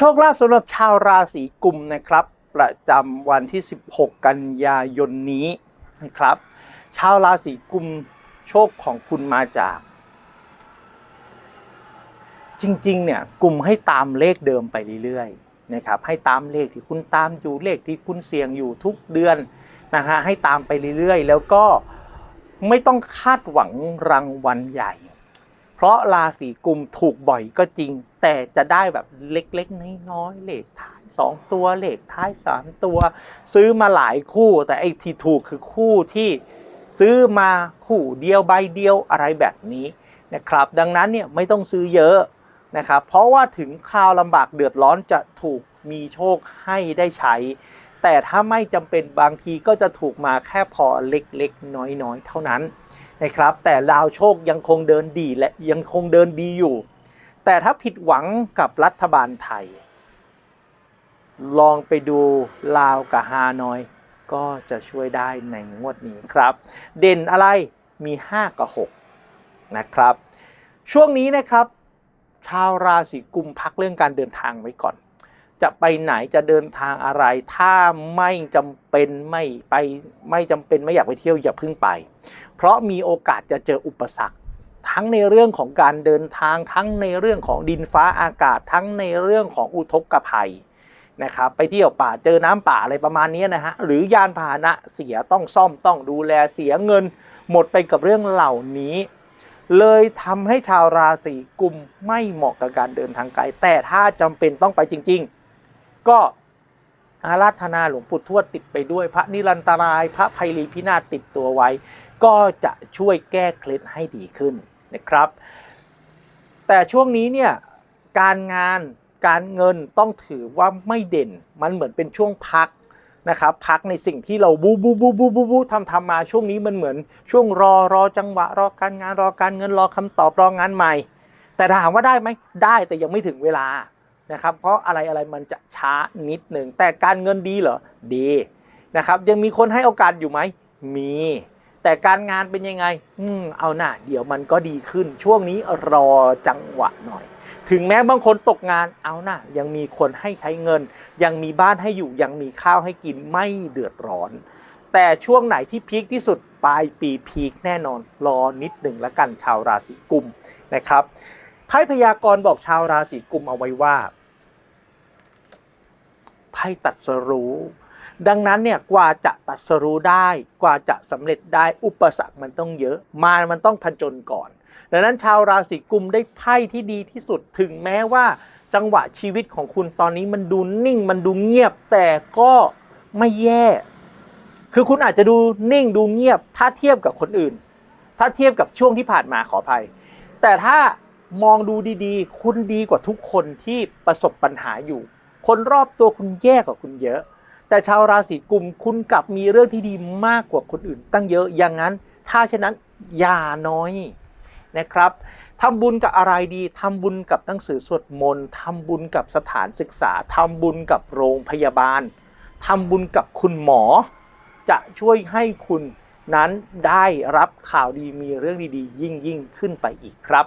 โชคลาภสำหรับชาวราศีกุมนะครับ ประจำวันที่ 16 กันยายนนี้นะครับ ชาวราศีกุมโชคของคุณมาจาก จริงๆเนี่ยกลุ่มให้ตามเลขเดิมไปเรื่อยๆนะครับให้ตามเลขที่คุณตามอยู่เลขที่คุณเสี่ยงอยู่ทุกเดือนนะฮะให้ตามไปเรื่อยๆ แล้วก็ไม่ต้องคาดหวังรางวัลใหญ่ เพราะราศีกุมถูกบ่อยก็จริง แต่จะได้แบบเล็กๆน้อยๆเลขท้าย 2 ตัวเลขท้าย 3 ตัว ซื้อมาหลายคู่แต่ไอ้ที่ถูกคือคู่ที่ซื้อมาคู่เดียวใบเดียวอะไรแบบนี้นะครับ ดังนั้นเนี่ยไม่ต้องซื้อเยอะนะครับเพราะว่าถึงคราวลำบากเดือดร้อนจะถูกมีโชคให้ได้ใช้ แต่ถ้าไม่จำเป็นบางทีก็จะถูกมาแค่พอเล็กๆ น้อยๆ เท่านั้น นะครับแต่ดาวโชคยังคงเดินดีและยังคงเดินดีอยู่ แต่ถ้าผิดหวังกับรัฐบาลไทย ลองไปดูลาวกับฮานอย ก็จะช่วยได้ในงวดนี้ครับ เด่นอะไรมี 5 กับ 6 นะครับ ช่วงนี้นะครับ ชาวราศีกุมพักเรื่องการเดินทางไว้ก่อน จะไปไหนจะเดินทางอะไร ถ้าไม่จำเป็นไม่ไปไม่จำเป็นไม่อยากไปเที่ยวอย่าพิ่งไป เพราะมีโอกาสจะเจออุปสรรค ทั้งในเรื่องของการเดินทาง ทั้งในเรื่องของดินฟ้าอากาศ ทั้งในเรื่องของอุทกภัยนะครับไปเที่ยวป่าเจอน้ำป่าอะไรประมาณนี้นะฮะหรือยานพาหนะเสียต้องซ่อมต้องดูแลเสียเงิน หมดไปกับเรื่องเหล่านี้ เลยทำให้ชาวราศีกุมไม่เหมาะกับการเดินทางไกลแต่ถ้าจำเป็นต้องไปจริง ๆ ก็อาราธนาหลวงปู่ทวดติดไปด้วย พระนิรันตราย พระภัยรีพินาศติดตัวไว้ ก็จะช่วยแก้เคล็ดให้ดีขึ้นนะครับ แต่ช่วงนี้เนี่ยการงานการเงินต้องถือว่าไม่เด่น มันเหมือนเป็นช่วงพักนะครับ พักในสิ่งที่เราบูบูบูบูบูบูทำทำมาช่วงนี้มันเหมือนช่วงรอรอจังหวะ รอการงานรอการเงินรอคำตอบรองานใหม่ แต่ถามว่าได้ไหมได้แต่ยังไม่ถึงเวลา นะครับเพราะอะไรอะไรมันจะช้านิดหนึ่งแต่การเงินดีเหรอดีนะครับยังมีคนให้โอกาสอยู่ไหมมี แต่การงานเป็นยังไงอืมเอาหน่าเดี๋ยวมันก็ดีขึ้นช่วงนี้รอจังหวะหน่อย ถึงแม้บางคนตกงานเอาหน่ายังมีคนให้ใช้เงิน ยังมีบ้านให้อยู่ยังมีข้าวให้กินไม่เดือดร้อน แต่ช่วงไหนที่พีคที่สุดปลายปีพีคแน่นอนรอนิดหนึ่งละกันชาวราศีกุมนะครับไพ่พยากรณ์บอกชาวราศีกุมเอาไว้ว่า ไพ่ตัดสรู้ ดังนั้นเนี่ยกว่าจะตัดสรู้ได้ กว่าจะสำเร็จได้อุปสรรคมันต้องเยอะมามันต้องผจญก่อน ดังนั้นชาวราศีกุมได้ไพ่ที่ดีที่สุดถึงแม้ว่าจังหวะชีวิตของคุณตอนนี้มันดูนิ่งมันดูเงียบแต่ก็ไม่แย่ คือคุณอาจจะดูนิ่งดูเงียบ ถ้าเทียบกับคนอื่น ถ้าเทียบกับช่วงที่ผ่านมาขออภัย แต่ถ้ามองดูดีๆ คุณดีกว่าทุกคนที่ประสบปัญหาอยู่ คนรอบตัวคุณแย่กว่าคุณเยอะ แต่ชาวราศีกุมคุณกลับมีเรื่องที่ดีมากกว่าคนอื่น ตั้งเยอะอย่างนั้น ถ้าเช่นนั้นอย่าน้อยนะครับทำบุญกับอะไรดีทำบุญกับหนังสือสวดมนต์ทำบุญกับสถานศึกษาทำบุญกับโรงพยาบาลทำบุญกับคุณหมอ จะช่วยให้คุณนั้นได้รับข่าวดีมีเรื่องดีๆ ยิ่งยิ่งขึ้นไปอีกครับ